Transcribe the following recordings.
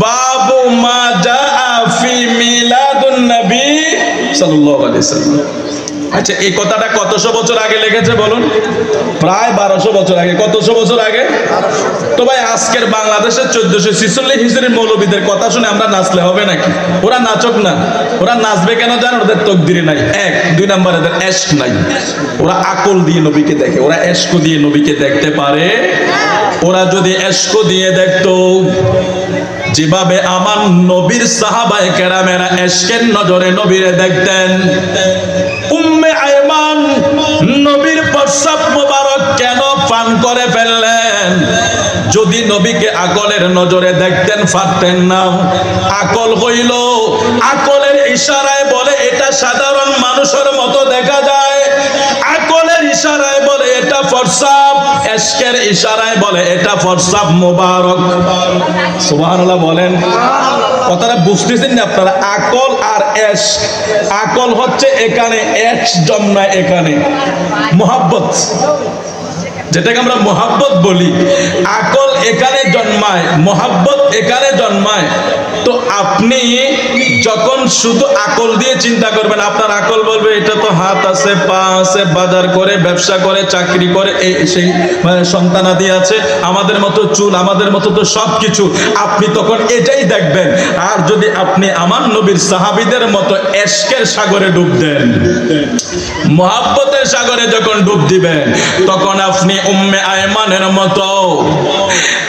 বাবু মা জা ফি মিলাদুন নবী সাল্লাল্লাহু আলাইহি সাল্লাম। আচ্ছা এই কথাটা কতশো বছর আগে লেগেছে বলুন? প্রায় বারোশো বছর আগে। কতশো বছর আগে? তো ভাই, আজকের বাংলাদেশের চোদ্দশো ছিচল্লিশ হিসেবে মৌলবীদের কথা শুনে আমরা নাচলে হবে নাকি? ওরা নাচক না। ওরা নাচবে কেন জানো? ওদের তকদিরে নাই। এক, দুই নাম্বার এদের এস্ক নাই। ওরা আকল দিয়ে নবীকে দেখে। ওরা এস্ক দিয়ে নবীকে দেখতে পারে। ওরা যদি এস্ক দিয়ে দেখতো যেভাবে আমার নবীর সাহাবায়ে কেরামেরা এশকের নজরে নবীরে দেখতেন, উম্মে আয়মান নবীর প্রস্রাব মোবারক কেন পান করে ফেললেন? যদি নবীকে আকলের নজরে দেখতেন পারতেন না। আকল হইল, আকলের ইশারায় বলে, এটা সাধারণ মানুষের মতো দেখা যায়। ফরসাব ইশারায় বলে, এটা ফরসাব মোবারক। সুবহানাল্লাহ বলেন। কথাটা বুঝতেছেন না আপনারা? আকল আর এশ আকল হচ্ছে এখানে এশ জন্মায় এখানে। মোহাব্বত। যেটাকে আমরা মোহাব্বত বলি। আকল এখানে জন্মায়, মোহাব্বত এখানে জন্মায়। তো আপনি যখন শুধু আকল দিয়ে চিন্তা করবেন, আপনার আকল বলবে, এটা তো হাত আছে, পা আছে, বাজার করে, ব্যবসা করে, চাকরি করে, এই সেই মানে সন্তানাদি আছে, আমাদের মতো চুল, আমাদের মতো তো সব কিছু আপনি তখন এটাই দেখবেন। আর যদি আপনি আমার নবীর সাহাবিদের মতো এশকের সাগরে ডুব দেন, মহাব্বতের সাগরে যখন ডুব দিবেন, তখন আপনি উম্মে আয়মানের মতো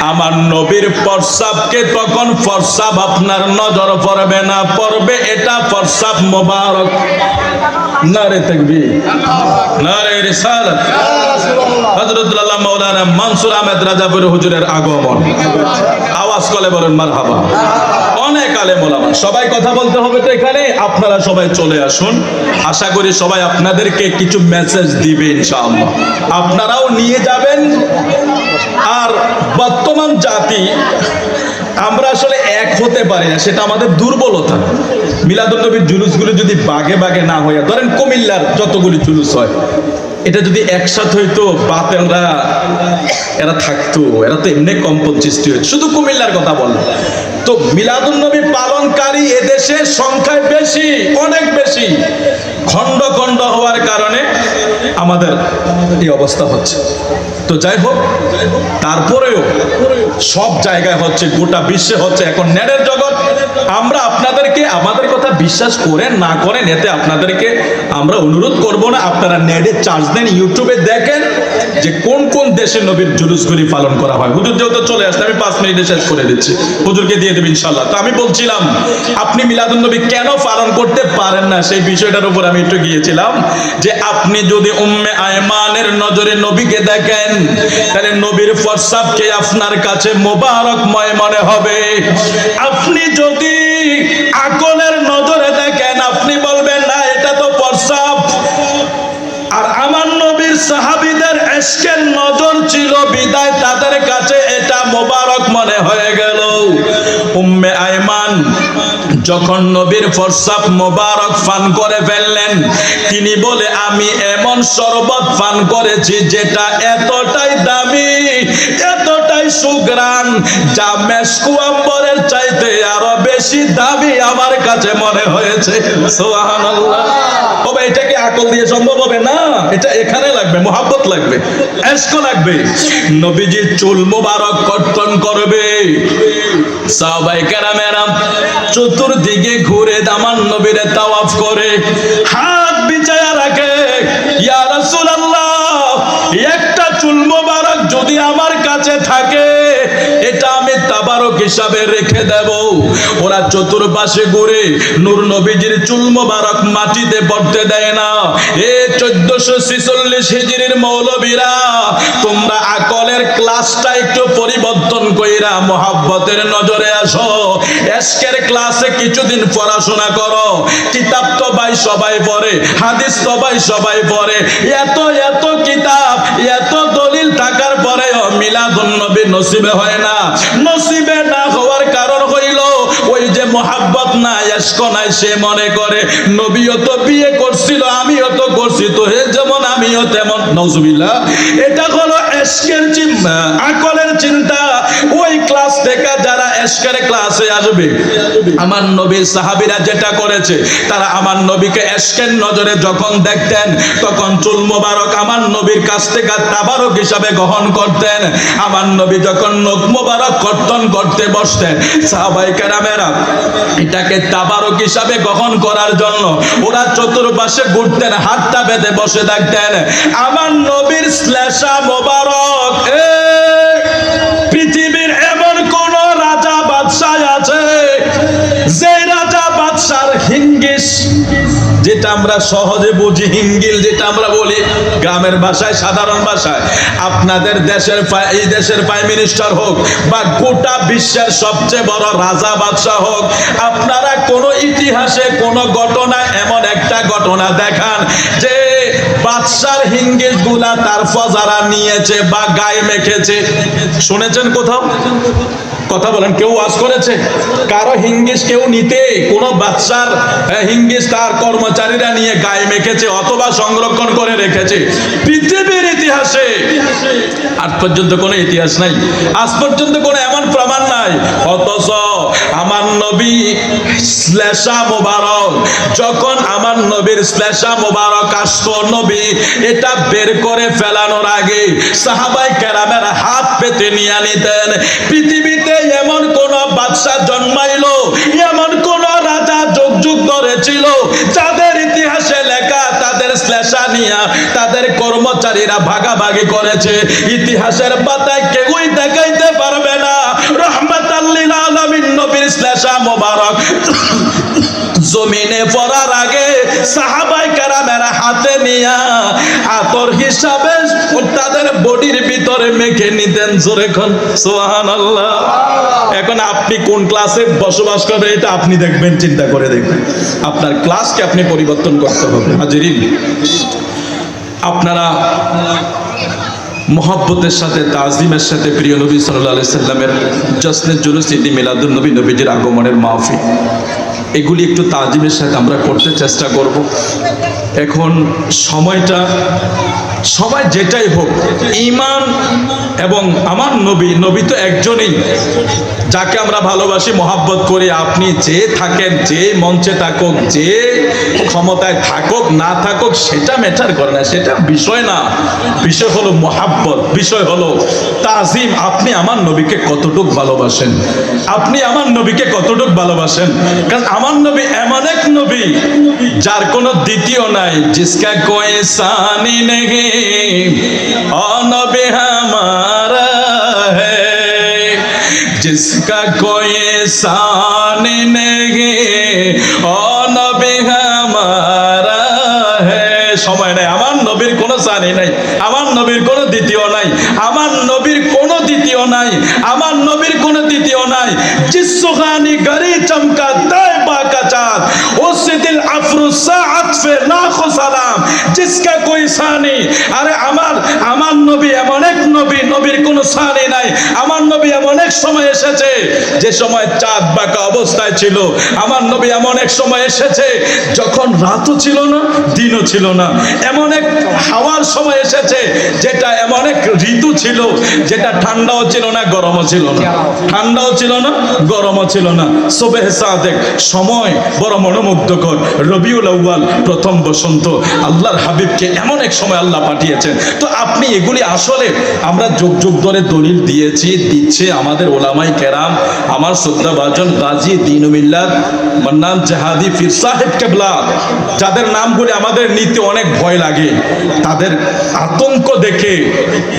আমার নবীর প্রস্রাবকে তখন প্রস্রাব আপনার নজর পড়বে না? পড়বে এটা প্রস্রাব মোবারক। না রে থাকবি না রে রিসালাত। হযরতুল্লাহ মাওলানা মানসুর আহমেদ রাজাপুর হুজুরের আগমন। আওয়াজ করে বলেন, মারহাবা। অনেক আলেম ওলামা। সবাই কথা বলতে হবে তো এখানে? আপনারা সবাই চলে আসুন। আশা করি সবাই আপনাদেরকে কিছু মেসেজ দিবে ইনশাআল্লাহ। আপনারাও নিয়ে যাবেন। আর বর্তমান জাতি, আমরা আসলে এক হতে পারি না, সেটা আমাদের দুর্বলতা। মিলাদুল্নবীর জুলুসগুলো যদি বাগে বাগে না হইয়া ধরেন কুমিল্লার যতগুলি জুলুস হয়, এটা যদি একসাথে হইতো বাতেলরা এরা থাকতো, এরা তো এমনি কম্পন সৃষ্টি হয়েছে শুধু কুমিল্লার কথা বললাম তো মিলাদুন্নবী পালনকারী এদেশে সংখ্যায় বেশি, অনেক বেশি। খণ্ড খণ্ড হওয়ার কারণে আমাদের এই অবস্থা হচ্ছে। তো যাই হোক, তারপরেও সব জায়গায় হচ্ছে, গোটা বিশ্বে হচ্ছে, এখন নেটের জগৎ। আমরা আপনাদেরকে, আমাদের কথা বিশ্বাস করেন, না করেন, এতে আপনাদেরকে আমরা অনুরোধ করব না। আপনারা নেটে চার্জ দেন, ইউটিউবে দেখেন যে কোন কোন দেশে নবীর জুলুসগুলি পালন করা হয়। হুজুর যেহেতু চলে আসলে আমি পাঁচ মিনিটে শেষ করে দিচ্ছি। হুজুরকে দিয়ে দেবেন ইনশাল্লাহ তো আমি বলছিলাম, আপনি মিলাদুন নবী কেন পালন করতে পারেন না? সেই বিষয়টার উপর আমি একটু গিয়েছিলাম যে আপনি যদি উম্মে আয়মানের নজরে নবীকে দেখেন, তাহলে নবীর ফরসাবকে আপনার কাছে মোবারকময় মনে হবে। আপনি যদি আকলের এসকের নজর ছিল বিদায়, তাদের কাছে এটা মোবারক মনে হয়ে গেল। উম্মে আয়মান যখন নবীর ফরসাব মোবারক পান করে ফেললেন, তিনি বলে, আমি এমন শরবত পান করেছি যেটা এতটাই দামি, এতটাই সুগ্রান যা মেসকুয়াম্বরের চাইতে আরও বেশি দাবি আমার কাছে মনে হয়েছে। তবে এটাকে আকল দিয়ে সম্ভব হবে? না এটা এখানে লাগবে মোহাব্বত লাগবে এসকো লাগবে। নবীজি চুল মুবারক কর্তন করবে। সবাই কেরামেরাম চতুর্দিকে ঘুরে দামান নবীরে তাওয়াফ করে। হাত হিসাবে রেখে দেব। ওরা চতুর্পাশে ঘুরে নূর নবীজির চুল মোবারক মাটিতে পড়তে দেয় না। এ চোদ্দশো ছিচল্লিশ মৌলবীরা, তোমরা আকলের ক্লাসটা একটু পরিবর্তন কইরা মোহাব্বতের নজরে আসো। এসকের ক্লাসে কিছুদিন পড়াশোনা করো। কিতাব তো ভাই সবাই পড়ে, হাদিস তো ভাই সবাই পড়ে। এত এত কিতাব, এত দলিল থাকার পরেও মিলাদুন নবী নসিবে হয় না। নসিবে নাই এস্ক সে মনে করে, নবীও তো বিয়ে করছিল, আমিও তো করছি তো হে যেমন আমিও তেমন। নজবিল্লা এটা হলো এস্কের আকলের চিন্তা। ওই থেকে যারা এসকারে ক্লাসে আসবে, আমার নবীর সাহাবিরা যেটা করেছে, তারা আমার নবীকে এসকের নজরে যখন দেখতেন, তখন চুল মোবারক আমার নবীর কাছ থেকে তাবারক হিসাবে গ্রহণ করতেন। আমার নবী যখন নখ মোবারক কর্তন করতে বসতেন, সাহাবাই কেরামেরা এটাকে তাবারক হিসাবে গ্রহণ করার জন্য ওরা চতুর্পাশে ঘুরতেন, হাতটা বেঁধে বসে থাকতেন। আমার নবীর শ্লেষা মোবারক, এ যেটা আমরা সহজে বুঝি, হিঙ্গিল যেটা আমরা বলি, গ্রামের ভাষায়, সাধারণ ভাষায়। আপনাদের দেশের এই দেশের প্রাইম মিনিস্টার হোক বা গোটা বিশ্বের সবচেয়ে বড় রাজা বাদশাহ হোক, আপনারা কোনো ইতিহাসে কোনো ঘটনা এমন একটা ঘটনা দেখান যে বাদশার হিঙ্গিসগুলা তার ফজারা নিয়েছে বা গায়ে মেখেছে। শুনেছেন কোথাও? কথা বলেন, কেউ ওয়াজ করেছে? কারও হিঙ্গিস কেউ নিতে, কোন বাচ্চার হিঙ্গিস তার কর্মচারীরা নিয়ে গায়ে মেখেছে অথবা সংরক্ষণ করে রেখেছে। পৃথিবীর ইতিহাসে আজ পর্যন্ত কোনো ইতিহাস নাই। আজ পর্যন্ত কোনো এমন প্রমাণ নাই। অথচ নবী শ্লেষা মোবারক। যখন আমার নবীর শ্লেষা মোবারক আসতো, নবী এটা বের করে ফেলানোর আগে সাহাবাই ক্যারামের হাত পেতে নিয়ে নিতেন। পৃথিবীতে এমন কোন বাদশা জন্মাইল, এমন কোন রাজা যোগ যোগ করেছিল যাদের ইতিহাসে লেখা তাদের শ্লেষা নিয়ে তাদের কর্মচারীরা ভাগাভাগি করেছে। ইতিহাসের পাতায় কেউই দেখাইতে পারবে না। রহমান শ্লেষা মোবারক। জমিনে পড়ার আগে সাহাবাই কারামের হাতে নিয়া আতর হিসাবে তাদের বডির ভিতরে মেখে নিতেন জোরে খন সোহান আল্লাহ এখন আপনি কোন ক্লাসে বসবাস করবেন এটা আপনি দেখবেন চিন্তা করে দেখবেন। আপনার ক্লাসকে আপনি পরিবর্তন করতে হবে। হাজিরিন আপনারা মহাব্বতের সাথে, তাজিমের সাথে প্রিয় নবী সাল্লাহ সাল্লামের জশ্নের জুলুস ইদি মিলাদুল নবী নবীজির আগমনের মাহফিল এগুলি একটু তাজিমের সাথে আমরা করতে চেষ্টা করব। এখন সময়টা সবাই যেটাই হোক ইমান এবং আমার নবী নবী তো একজনই। যাকে আমরা ভালোবাসি, মহাব্বত করি, আপনি যে থাকেন, যে মঞ্চে থাকুক, যে ক্ষমতায় থাকুক, না থাকুক, সেটা ম্যাটার করে না। সেটা বিষয় না। বিষয় হলো মহাব্বত, বিষয় হলো তাজিম। আপনি আমার নবীকে কতটুক ভালোবাসেন? আপনি আমার নবীকে কতটুক ভালোবাসেন? কারণ আমার নবী, এমন এক নবী যার কোনো দ্বিতীয় নাই। জিসকা কোয়ে সানি নেগে অনবী হামারা जिसका कोई शान নেগে और नबी हमारा হে। সময় নাই, আমার নবীর কোনো সানি নাই, আমার নবীর কোনো আতফে লাখো সালাম। জিসকা কই সানি। আরে, আমার আমার নবী এমন এক নবী, নবীর কোনো সানি নাই। আমার নবী এমন এক সময় এসেছে, যে সময় চাঁদ বাঁকা অবস্থায় ছিল। আমার নবী এমন এক সময় এসেছে, যখন রাতও ছিল না, দিনও ছিল না। এমন এক হাওয়ার সময় এসেছে, যেটা এমন এক ছিল, যেটা ঠান্ডাও ছিল না, গরমও ছিল না। ঠান্ডাও ছিল না, গরমও ছিল না। সবে সাদেক, সময় বড় মনোমুগ্ধকর। রবিউল আউ্বাল প্রথম বসন্ত। আল্লাহর হাবিবকে এমন এক সময় আল্লাহ পাঠিয়েছেন। তো আপনি এগুলি আসলে আমরা যুগ যুগ ধরে দলিল দিয়েছি, দিচ্ছে আমাদের ওলামাই কেরাম, আমার শ্রদ্ধাভাজন গাজী দিনুমিল্লাদ মান্নান জাহাদি ফির সাহেব কেবলা। যাদের নামগুলি আমাদের নিতে অনেক ভয় লাগে, তাদের আতঙ্ক দেখে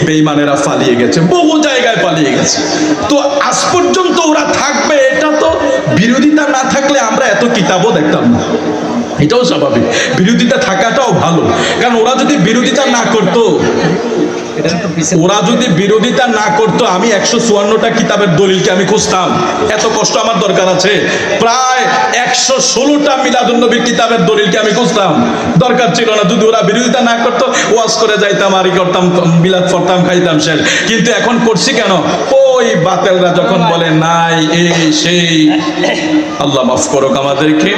বেইমানের ইহুদিরা পালিয়ে গেছে, বহু জায়গায় পালিয়ে গেছে। তো আজ পর্যন্ত ওরা থাকবে, এটা তো বিরোধিতা না থাকলে আমরা এত কিতাবও দেখতাম না। এটাও স্বাভাবিক। বিরোধিতা থাকাটাও ভালো। কারণ ওরা যদি বিরোধিতা না করতো ওরা যদি বিরোধিতা না আমি একশো চুয়ান্নটা কিতাবের দলিলকে আমি খুঁজতাম। এত কষ্ট আমার দরকার আছে। প্রায় একশো ষোলোটা মিলাদুল কিতাবের দলিলকে আমি খুঁজতাম। দরকার ছিল না। যদি ওরা বিরোধিতা না করতো, ওয়াজ করে যাইতাম, আরি করতাম, মিলাদ পড়তাম, খাইতাম সে কিন্তু এখন করছি কেন? ও ওই বাতেলরা যখন বলে, নাই, এই, সেই। আল্লাহ মাফ করুক আমাদেরকে।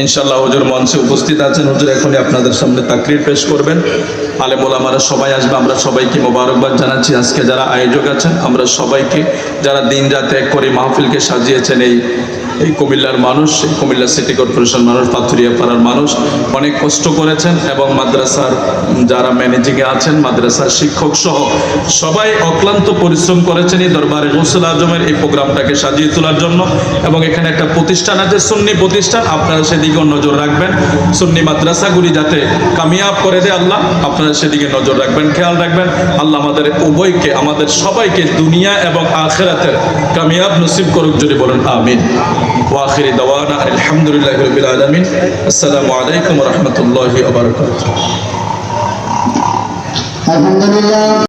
ইনশাল্লাহ হুজুর মঞ্চে উপস্থিত আছেন। হুজুর এখনই আপনাদের সামনে তাকরির পেশ করবেন। আলেম ওলামারা সবাই আসবে, আমরা সবাইকে মোবারকবাদ জানাচ্ছি। আজকে যারা আয়োজক আছেন, আমরা সবাইকে, যারা দিন রাত এক করে মাহফিলকে সাজিয়েছেন এই এই কুমিল্লার মানুষ, এই কুমিল্লা সিটি কর্পোরেশন মানুষ, পাথুরিয়া পাড়ার মানুষ অনেক কষ্ট করেছেন এবং মাদ্রাসার যারা ম্যানেজিংয়ে আছেন, মাদ্রাসার শিক্ষক সহ সবাই অক্লান্ত পরিশ্রম করেছেন এই দরবারে গৌসুল আজমের এই প্রোগ্রামটাকে সাজিয়ে তোলার জন্য এবং এখানে একটা প্রতিষ্ঠান আছে, সুন্নি প্রতিষ্ঠান। আপনারা সেদিকেও নজর রাখবেন। সুন্নি মাদ্রাসাগুলি যাতে কামিয়াব করে দেয় আল্লাহ, আপনারা সেদিকে নজর রাখবেন, খেয়াল রাখবেন। আল্লাহ আমাদের উভয়কে, আমাদের সবাইকে দুনিয়া এবং আখেরাতের কামিয়াব নসিব করুক যদি বলেন, আমিন। وآخر دوانا الحمد لله رب العالمين السلام عليكم ورحمة الله وبركاته الحمد لله